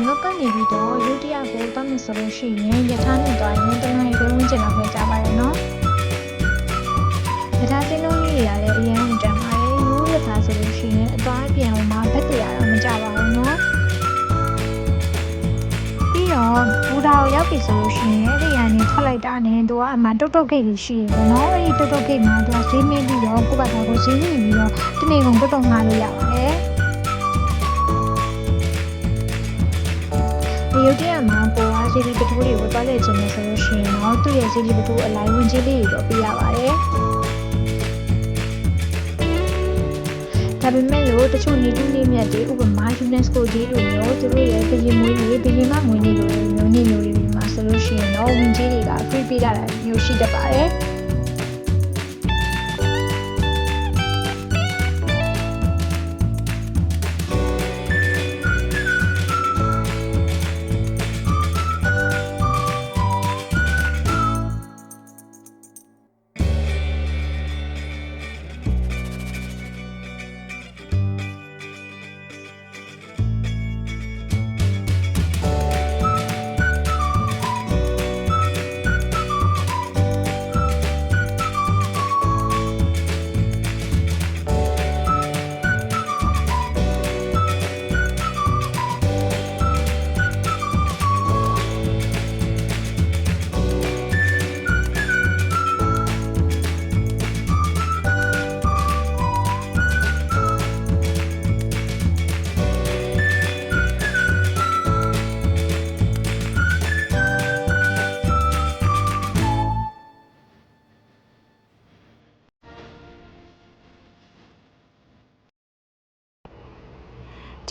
ပြီးတော့ရုတ်တရက်ကိုတောက်နေဆိုလို့ရှိရင်ယထာနဲ့သွားရင်တနင်္လာရီဝန်းကျင်လောက်ပဲကြာပါတယ်နော်ယထာစင်းလုံးကြီးတွေကလည်းအရင်ကတည်းကပါတယ်ရိုးယထာဆိုလို့ရှိရင်အသွားအပြန်မှာဘက်တရတော့မကြပါဘူးနော်ပြီးတော့ဘူဒါကိုရောက်ပြီဆိုလို့ရှိရင်အဲ့ဒီကနေထွက်လိုက်တာနဲ့သူကအမှတုတ်တုတ်ဂိတ်ကြီးရှိတယ်ပေါ့နော်အဲ့ဒီတုတ်တုတ်ဂိတ်မှာသူကဈေးမင်းပြီးတော့ကိုယ့်ဘာသာကိုဈေးမြင့်ပြီးတော့တနေ့ကုန်တုတ်တုတ်ငှားလို့ရပါတယ် ရုတ်တရက်မှာပေါ်အားဈေးလေးပထိုးတွေကိုတွားလဲခြင်းနဲ့ဆိုလို့ရှိရင်တော့သူ့ရဲ့ဈေးလေးပထိုးအလိုက်ဝင်ကြီးလေးတွေတော့ပြရပါတယ်ဒါပေမဲ့လို့တချို့နေတူးနေမြတ်တွေဥပမာ UNESCO ကြီးလိုမျိုးသူတို့ရဲ့ဘယင်မွေးတွေဘယင်မမွေးနေလိုမျိုးနေမျိုးတွေမှာဆိုလို့ရှိရင်တော့ဝင်ကြီးတွေက free ပေးတာမျိုးရှိတတ်ပါတယ်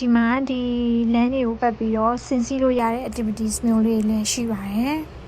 ဒီမှာဒီလမ်းတွေကိုပတ်ပြီးတော့ဆင်စီးလို့ရတဲ့ activities မျိုးလေးတွေလည်းရှိပါတယ်။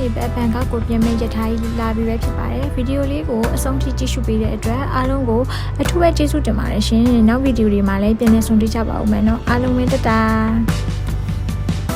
နေပဲဘန်ကောက်ကိုပြင်မဲ့ရထားကြီးလာပြီးပဲဖြစ်ပါတယ်ဗီဒီယိုလေးကိုအဆုံးထိကြည့်ရှုပေးတဲ့အတွက်အားလုံးကိုအထူးပဲကျေးဇူးတင်ပါတယ်ရှင်နောက်ဗီဒီယိုတွေမှာလည်းပြန်လည်ဆုံတွေ့ကြပါဦးမယ်နော်အားလုံးပဲတတား